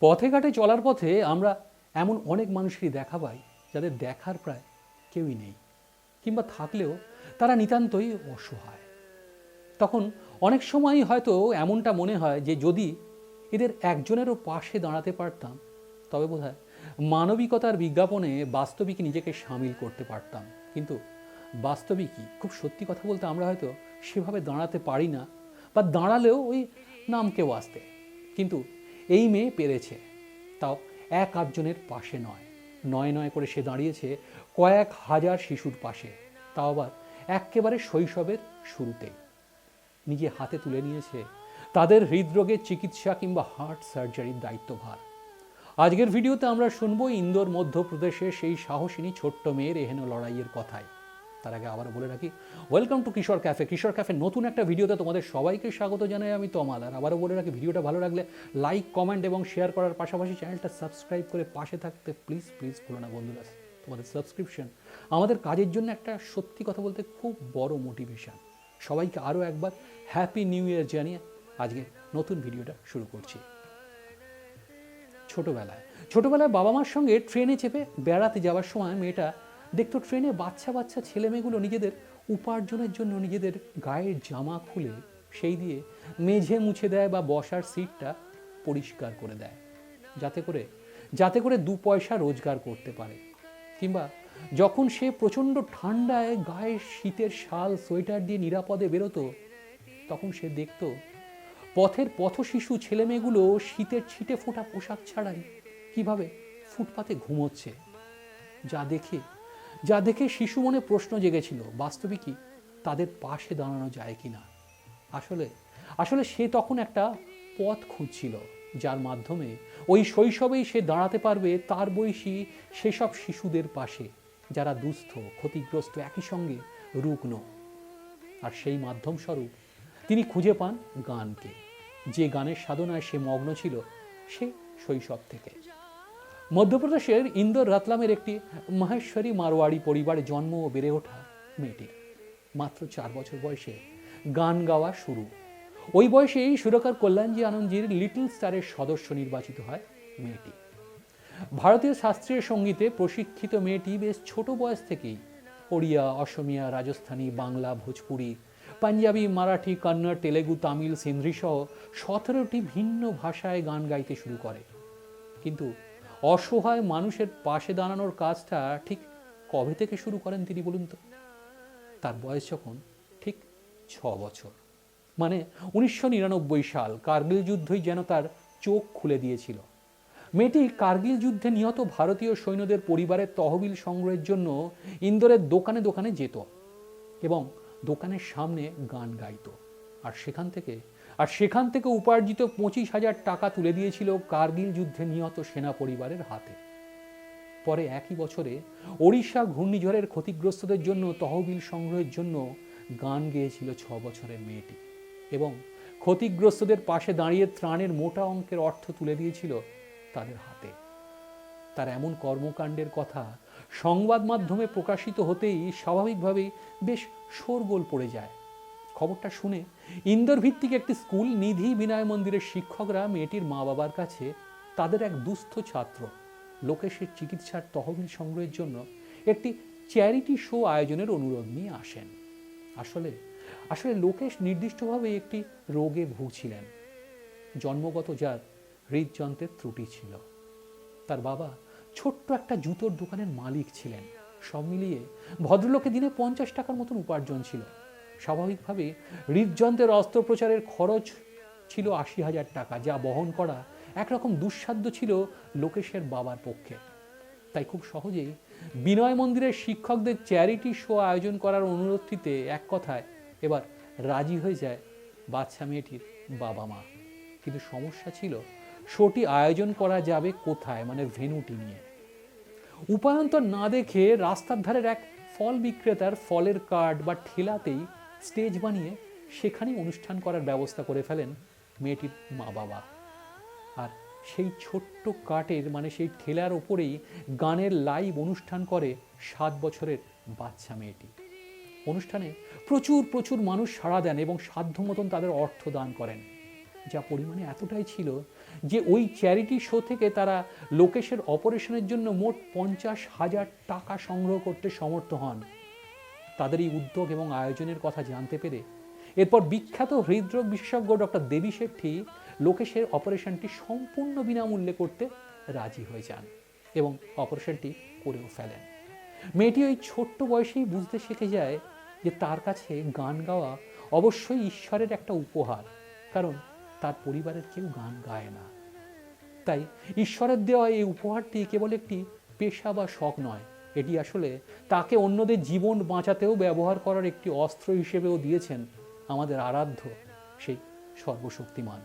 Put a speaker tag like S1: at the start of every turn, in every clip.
S1: পথে ঘাটে চলার পথে আমরা এমন অনেক মানুষেরই দেখা পাই, যাদের দেখার প্রায় কেউই নেই, কিংবা থাকলেও তারা নিতান্তই অসহায়। তখন অনেক সময়ই হয়তো এমনটা মনে হয় যে যদি এদের একজনেরও পাশে দাঁড়াতে পারতাম, তবে বোধহয় মানবিকতার বিজ্ঞাপনে বাস্তবিক নিজেকে সামিল করতে পারতাম। কিন্তু বাস্তবিকই, খুব সত্যি কথা বলতে আমরা হয়তো সেভাবে দাঁড়াতে পারি না, বা দাঁড়ালেও ওই নামকেও আসতে। কিন্তু এই মেয়ে পেরেছে। তাও এক আধজনের পাশে নয়। নয় নয় করে সে দাঁড়িয়েছে কয়েক হাজার শিশুর পাশে। তাও আবার একেবারে শৈশবের শুরুতেই নিজে হাতে তুলে নিয়েছে তাদের হৃদরোগের চিকিৎসা কিংবা হার্ট সার্জারির দায়িত্বভার। আজকের ভিডিওতে আমরা শুনব ইন্দোর মধ্যপ্রদেশে সেই সাহসিনী ছোট্ট মেয়ের এহেন লড়াইয়ের কথাই তার আগে আবার বলে রাখি welcome to Kishore cafe Kishore cafe নতুন একটা ভিডিওতে তোমাদের সবাইকে স্বাগত জানাই আমি তমাল। আর আবারও বলে রাখি, ভিডিওটা ভালো লাগলে লাইক কমেন্ট এবং শেয়ার করার পাশাপাশি চ্যানেলটা সাবস্ক্রাইব করে পাশে থাকতে প্লিজ প্লিজ ভুলো না বন্ধুরা। তোমাদের সাবস্ক্রিপশন আমাদের কাজের জন্য একটা সত্যি কথা বলতে খুব বড় মোটিভেশন সবাইকে আরও একবার হ্যাপি নিউ ইয়ার জানিয়ে আজকে নতুন ভিডিওটা শুরু করছি। ছোটবেলায় ছোটবেলায় বাবা মার সঙ্গে ট্রেনে চেপে বেড়াতে যাওয়ার সময় মেয়েটা দেখতো ট্রেনে বাচ্চা বাচ্চা ছেলে মেয়েগুলো নিজেদের উপার্জনের জন্য নিজেদের গায়ের জামা খুলে সেই দিয়ে মেঝে মুছে দেয় বা বসার সিটটা পরিষ্কার করে দেয়। যাতে করে যাতে করে দু পয়সা রোজগার করতে পারে। কিংবা যখন সে প্রচণ্ড ঠান্ডায় গায়ে শীতের শাল, সোয়েটার দিয়ে নিরাপদে বেরোতো, তখন সে দেখতো পথের পথশিশু ছেলেমেয়েগুলো শীতের ছিটে ফোটা পোশাক ছাড়াই কীভাবে ফুটপাতে ঘুমোচ্ছে, যা দেখে যা দেখে শিশু মনে প্রশ্ন জেগেছিল বাস্তবিকই তাদের পাশে দাঁড়ানো যায় কি না? আসলে আসলে সে তখন একটা পথ খুঁজছিল, যার মাধ্যমে ওই শৈশবেই সে দাঁড়াতে পারবে তার বয়সী সেসব শিশুদের পাশে, যারা দুস্থ, ক্ষতিগ্রস্ত, একই সঙ্গে রুগ্ন। আর সেই মাধ্যম স্বরূপ তিনি খুঁজে পান গানকে। যে গানের সাধনায় সে মগ্ন ছিল, সে শৈশব থেকে। মধ্যপ্রদেশের ইন্দোর রাতলামের একটি মহেশ্বরী মারোয়াড়ি পরিবারে জন্ম ও বেড়ে ওঠা মেয়েটির মাত্র চার বছর বয়সে গান গাওয়া শুরু। ওই বয়সেই সুরকার কল্যাণজি আনন্দজির লিটল স্টারের সদস্য নির্বাচিত হয় মেয়েটি। ভারতীয় শাস্ত্রীয় সঙ্গীতে প্রশিক্ষিত মেয়েটি বেশ ছোট বয়স থেকেই ওড়িয়া, অসমিয়া, রাজস্থানী, বাংলা, ভোজপুরি, পাঞ্জাবি, মারাঠি, কন্নড়, তেলেগু, তামিল, সিন্ধি সহ সতেরোটি ভিন্ন ভাষায় গান গাইতে শুরু করে। কিন্তু অসহায় মানুষের পাশে দাঁড়ানোর কাজটা ঠিক কবে থেকে শুরু করেন তিনি বলুন তো? তার বয়স যখন ঠিক ছ বছর। মানে উনিশশো নিরানব্বই সাল কার্গিল যুদ্ধই যেন তার চোখ খুলে দিয়েছিল। মেয়েটি কার্গিল যুদ্ধে নিহত ভারতীয় সৈন্যদের পরিবারের তহবিল সংগ্রহের জন্য ইন্দোরের দোকানে দোকানে যেত এবং দোকানের সামনে গান গাইত। আর সেখান থেকে আর সেখান থেকে উপার্জিত পঁচিশ হাজার টাকা তুলে দিয়েছিল কার্গিল যুদ্ধে নিহত সেনা পরিবারের হাতে। পরে একই বছরে ওড়িশা ঘূর্ণিঝড়ের ক্ষতিগ্রস্তদের জন্য তহবিল সংগ্রহের জন্য গান গেয়েছিল ছ বছরের মেয়েটি এবং ক্ষতিগ্রস্তদের পাশে দাঁড়িয়ে ত্রাণের মোটা অঙ্কের অর্থ তুলে দিয়েছিল তাদের হাতে। তার এমন কর্মকাণ্ডের কথা সংবাদ মাধ্যমে প্রকাশিত হতেই স্বাভাবিকভাবেই বেশ শোরগোল পড়ে যায়। খবরটা শুনে ইন্দোর ভিত্তিক একটি স্কুল নিধি বিনয় মন্দিরের শিক্ষকরা মেয়েটির মা বাবার কাছে তাদের এক দুস্থ ছাত্র। লোকেশের চিকিৎসার তহবিল সংগ্রহের জন্য একটি চ্যারিটি শো আয়োজনের অনুরোধ নিয়ে আসেন। আসলে আসলে লোকেশ নির্দিষ্টভাবে একটি রোগে ভুগছিলেন। জন্মগত যার হৃদযন্ত্রের ত্রুটি ছিল। তার বাবা ছোট্ট একটা জুতোর দোকানের মালিক ছিলেন। সব মিলিয়ে ভদ্রলোকে দিনে পঞ্চাশ টাকার মতন উপার্জন ছিল। স্বাভাবিকভাবে হৃদযন্ত্রের অস্ত্রোপচারের খরচ ছিল আশি হাজার টাকা, যা বহন করা একরকম দুঃসাধ্য ছিল লোকেশের বাবার পক্ষে। তাই খুব সহজেই বিনয় মন্দিরের শিক্ষকদের চ্যারিটি শো আয়োজন করার অনুরোধটিতে এক কথায় এবার রাজি হয়ে যায় বাচ্চা মেয়েটির বাবা মা। কিন্তু সমস্যা ছিল, শোটি আয়োজন করা যাবে কোথায় মানে ভেনুটি নিয়ে। উপায়ন্তর না দেখে রাস্তার ধারের এক ফল বিক্রেতার ফলের কার্ড বা ঠেলাতেই স্টেজ বানিয়ে সেখানেই অনুষ্ঠান করার ব্যবস্থা করে ফেলেন মেয়েটির মা বাবা আর সেই ছোট্ট কাঠের মানে সেই ঠেলার ওপরেই গানের লাইভ অনুষ্ঠান করে সাত বছরের বাচ্চা মেয়েটি। অনুষ্ঠানে প্রচুর প্রচুর মানুষ সাড়া দেন এবং সাধ্য মতন তাদের অর্থ দান করেন। যা পরিমাণে এতটাই ছিল যে ওই চ্যারিটি শো থেকে তারা লোকেশের অপারেশনের জন্য মোট পঞ্চাশ হাজার টাকা সংগ্রহ করতে সমর্থ হন। তাদের এই উদ্যোগ এবং আয়োজনের কথা জানতে পেরে এরপর বিখ্যাত হৃদরোগ বিশেষজ্ঞ ডক্টর দেবী শেট্টি লোকেশের অপারেশনটি সম্পূর্ণ বিনামূল্যে করতে রাজি হয়ে যান এবং অপারেশনটি করেও ফেলেন। মেয়েটি ওই ছোট্ট বয়সেই বুঝতে শিখে যায় যে তার কাছে গান গাওয়া অবশ্যই ঈশ্বরের একটা উপহার, কারণ তার পরিবারের কেউ গান গায় না। তাই ঈশ্বরের দেওয়া এই উপহারটি কেবল একটি পেশা বা শখ নয় এটি আসলে তাকে অন্যদের জীবন বাঁচাতেও ব্যবহার করার একটি অস্ত্র হিসেবেও দিয়েছেন আমাদের আরাধ্য, সেই সর্বশক্তিমান।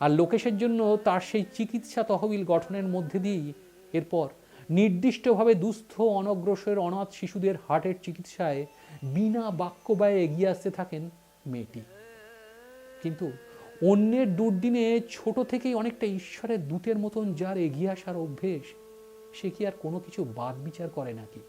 S1: আর লোকেশের জন্য তার সেই চিকিৎসা তহবিল গঠনের মধ্যে দিয়েই এরপর নির্দিষ্টভাবে দুস্থ, অনগ্রসর, অনাথ শিশুদের হার্টের চিকিৎসায় বিনা বাক্য ব্যয়ে এগিয়ে আসতে থাকেন মেয়েটি। কিন্তু অন্যের দুর্দিনে ছোট থেকেই অনেকটা ঈশ্বরের দূতের মতন যার এগিয়ে আসার অভ্যেস সে কি আর কোনো কিছু বাদ বিচার করে নাকি?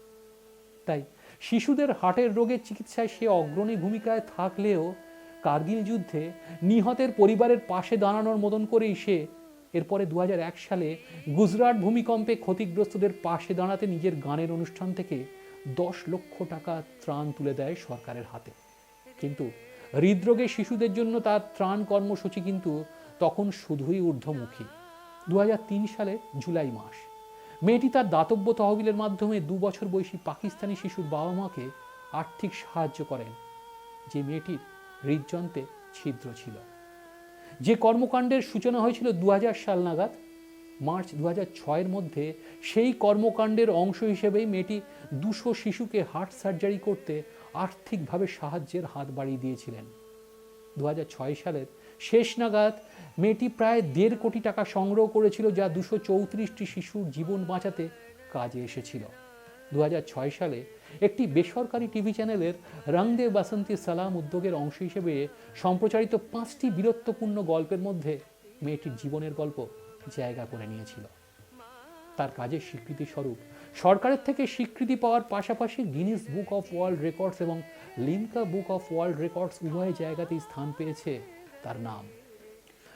S1: তাই শিশুদের হার্টের রোগের চিকিৎসায় সে অগ্রণী ভূমিকায় থাকলেও কার্গিল যুদ্ধে নিহতের পরিবারের পাশে দাঁড়ানোর মতন করেই সে এরপরে দু হাজার এক সালে গুজরাট ভূমিকম্পে ক্ষতিগ্রস্তদের পাশে দাঁড়াতে নিজের গানের অনুষ্ঠান থেকে দশ লক্ষ টাকা ত্রাণ তুলে দেয় সরকারের হাতে। কিন্তু হৃদরোগে শিশুদের জন্য তার ত্রাণ কর্মসূচি কিন্তু তখন শুধুই ঊর্ধ্বমুখী। দু হাজার তিন সালে জুলাই মাস। মেয়েটি তার দাতব্য তহবিলের মাধ্যমে দু বছর বয়সী পাকিস্তানি শিশুর বাবা মাকে আর্থিক সাহায্য করেন। যে মেয়েটির হৃদযন্ত্রে ছিদ্র ছিল। যে কর্মকাণ্ডের সূচনা হয়েছিল দু হাজার সাল নাগাদ, মার্চ দু হাজার ছয়ের মধ্যে, সেই কর্মকাণ্ডের অংশ হিসেবেই মেয়েটি দুশো শিশুকে হার্ট সার্জারি করতে আর্থিকভাবে সাহায্যের হাত বাড়িয়ে দিয়েছিলেন। দু হাজার ছয় সালের শেষ নাগাদ মেয়েটি প্রায় দেড় কোটি টাকা সংগ্রহ করেছিল যা দুশো চৌত্রিশটি শিশুর জীবন বাঁচাতে কাজে এসেছিল। দু হাজার ছয় সালে একটি বেসরকারি টিভি চ্যানেলের রংদে বাসন্তী সালাম উদ্যোগের অংশ হিসেবে সম্প্রচারিত পাঁচটি বীরত্বপূর্ণ গল্পের মধ্যে মেয়েটির জীবনের গল্প জায়গা করে নিয়েছিল। তার কাজের স্বীকৃতি স্বরূপ সরকারের থেকে স্বীকৃতি পাওয়ার পাশাপাশি Guinness book of world records এবং Limca book of world records উভয় জায়গাতেই স্থান পেয়েছে তার নাম।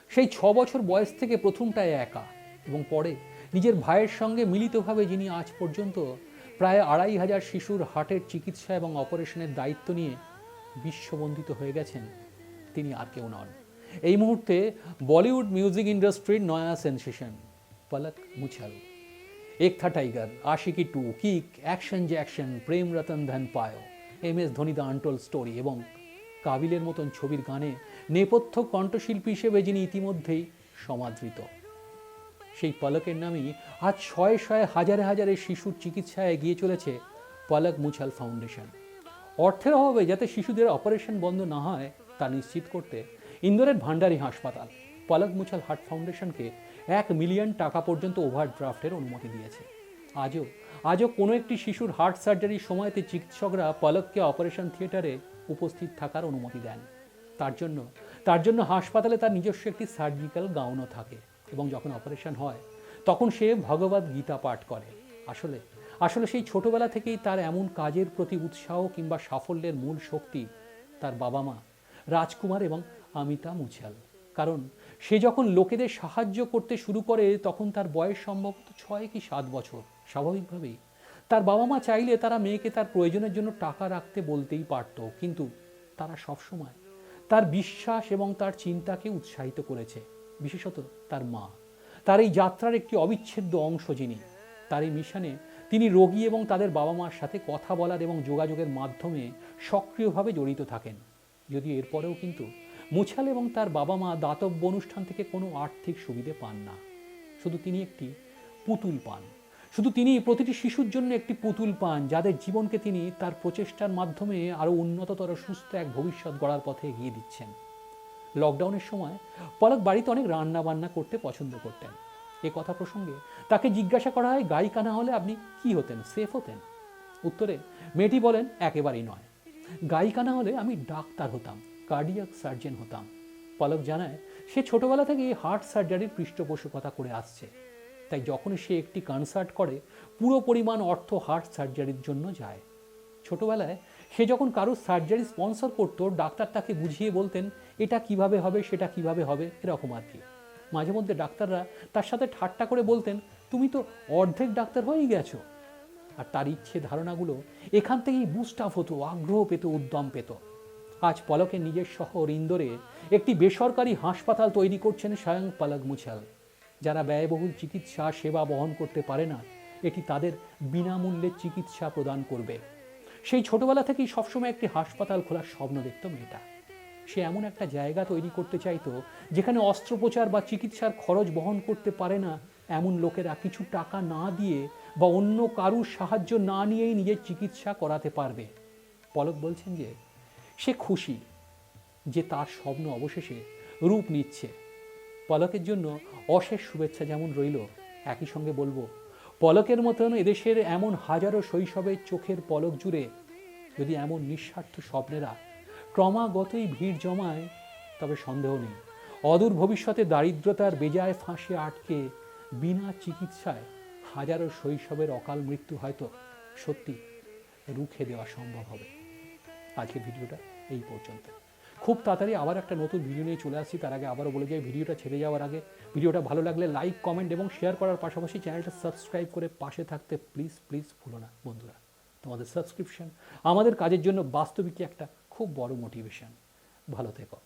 S1: সেই ছ বছর বয়স থেকে প্রথমটায় একা এবং পরে নিজের ভাইয়ের সঙ্গে মিলিতভাবে যিনি আজ পর্যন্ত প্রায় আড়াই হাজার শিশুর হার্টের চিকিৎসা এবং অপারেশনের দায়িত্ব নিয়ে বিশ্ববন্দিত হয়ে গেছেন তিনি আর কেউ নন। এই মুহূর্তে বলিউড মিউজিক ইন্ডাস্ট্রির নয়া sensation, Palak মুছাল। Ek Tha tiger, Aashiqui two, kick, action Jackson, Prem Ratan Dhan Payo, M S Dhoni the untold story এবং কাবিলের মতন ছবির গানে নেপথ্য কণ্ঠশিল্পী হিসেবে যিনি ইতিমধ্যেই সমাদৃত। সেই পলকের নামই আজ শয়ে শয়ে হাজারে হাজারে শিশুর চিকিৎসায় এগিয়ে চলেছে পলক মুছাল ফাউন্ডেশন। অর্থের অভাবে যাতে শিশুদের অপারেশন বন্ধ না হয়, তা নিশ্চিত করতে ইন্দোরের ভান্ডারী হাসপাতাল পলক মুছাল হার্ট ফাউন্ডেশনকে এক মিলিয়ন টাকা পর্যন্ত ওভারড্রাফটের অনুমতি দিয়েছে। আজও আজও কোনো একটি শিশুর হার্ট সার্জারির সময়তে চিকিৎসকরা পলককে অপারেশন থিয়েটারে উপস্থিত থাকার অনুমতি দেন। তার জন্য তার জন্য হাসপাতালে তার নিজস্ব একটি সার্জিক্যাল গাউনও থাকে এবং যখন অপারেশন হয়, তখন সে ভগবত গীতা পাঠ করে। আসলে আসলে সেই ছোটবেলা থেকেই তার এমন কাজের প্রতি উৎসাহ কিংবা সাফল্যের মূল শক্তি তার বাবা মা রাজকুমার এবং আমিতা মুছাল। কারণ, সে যখন লোকেদের সাহায্য করতে শুরু করে তখন তার বয়স সম্ভবত ছয় কি সাত বছর। স্বাভাবিকভাবেই তার বাবা মা চাইলে তারা মেয়েকে তার প্রয়োজনের জন্য টাকা রাখতে বলতেই পারত, কিন্তু তারা সবসময় তার বিশ্বাস এবং তার চিন্তাকে উৎসাহিত করেছে, বিশেষত তার মা। তার এই যাত্রার একটি অবিচ্ছেদ্য অংশ যিনি, তার এই মিশনে তিনি রোগী এবং তাদের বাবা মার সাথে কথা বলার এবং যোগাযোগের মাধ্যমে সক্রিয়ভাবে জড়িত থাকেন। যদিও এরপরেও কিন্তু মুছাল এবং তার বাবা মা দাতব্য অনুষ্ঠান থেকে কোনো আর্থিক সুবিধে পান না। শুধু তিনি একটি পুতুল পান। শুধু তিনি প্রতিটি শিশুর জন্য একটি পুতুল পান, যাদের জীবনকে তিনি তার প্রচেষ্টার মাধ্যমে আরও উন্নততর সুস্থ এক ভবিষ্যৎ গড়ার পথে এগিয়ে দিচ্ছেন। লকডাউনের সময় পলক বাড়িতে অনেক রান্না বান্না করতে পছন্দ করতেন। এ কথা প্রসঙ্গে তাকে জিজ্ঞাসা করা হয়, গায়িকা না হলে আপনি কি হতেন, সেফ হতেন? উত্তরে, মেয়েটি বলেন, একেবারেই নয়। গায়িকা না হলে আমি ডাক্তার হতাম, কার্ডিয়াক সার্জন হতাম। পলক জানায়, সে ছোটবেলা থেকেই হার্ট সার্জারির পৃষ্ঠপোষকতা করে আসছে। তাই যখন সে একটি কনসার্ট করে, পুরো পরিমাণ অর্থ হার্ট সার্জারির জন্য যায়। ছোটবেলায় সে যখন কারোর সার্জারি স্পন্সর করতো, ডাক্তার তাকে বুঝিয়ে বলতেন, এটা কীভাবে হবে, সেটা কীভাবে হবে? এরকম আর কি। মাঝে মধ্যে ডাক্তাররা তার সাথে ঠাট্টা করে বলতেন, তুমি তো অর্ধেক ডাক্তার হয়েই গেছো। আর তার ইচ্ছে ধারণাগুলো এখান থেকেই বুস্ট আপ হতো, আগ্রহ পেত, উদ্যম পেত। আজ পলকের নিজের শহর ইন্দোরে একটি বেসরকারি হাসপাতাল তৈরি করছেন স্বয়ং পলক মুছাল। যারা ব্যয়বহুল চিকিৎসা সেবা বহন করতে পারে না, এটি তাদের বিনামূল্যে চিকিৎসা প্রদান করবে। সেই ছোটবেলা থেকেই সবসময় একটি হাসপাতাল খোলার স্বপ্ন দেখত মেয়েটা। সে এমন একটা জায়গা তৈরি করতে চাইতো, যেখানে অস্ত্রোপচার বা চিকিৎসার খরচ বহন করতে পারে না এমন লোকেরা কিছু টাকা না দিয়ে বা অন্য কারুর সাহায্য না নিয়েই নিজের চিকিৎসা করাতে পারবে। পলক বলছেন যে, সে খুশি যে তার স্বপ্ন অবশেষে রূপ নিচ্ছে। পলকের জন্য অশেষ শুভেচ্ছা যেমন রইল, একই সঙ্গে বলব, পলকের মতন এদেশের এমন হাজারো শৈশবের চোখের পলক জুড়ে যদি এমন নিঃস্বার্থ স্বপ্নেরা ক্রমাগতই ভিড় জমায়, তবে সন্দেহ নেই। অদূর ভবিষ্যতে দারিদ্রতার বেজায় ফাঁসে আটকে বিনা চিকিৎসায় হাজারো শৈশবের অকাল মৃত্যু হয়তো সত্যি রুখে দেওয়া সম্ভব হবে। আজকে ভিডিওটা এই পর্যন্ত। খুব তাড়াতাড়ি আবার একটা নতুন ভিডিও নিয়ে চলে আসছি। তার আগে আবারও বলে যাই ভিডিওটা ছেড়ে যাওয়ার আগে ভিডিওটা ভালো লাগলে লাইক কমেন্ট এবং শেয়ার করার পাশাপাশি চ্যানেলটা সাবস্ক্রাইব করে পাশে থাকতে প্লিজ প্লিজ ভুলো না বন্ধুরা। তোমাদের সাবস্ক্রিপশন আমাদের কাজের জন্য বাস্তবিকই একটা খুব বড় মোটিভেশন ভালো থেকো।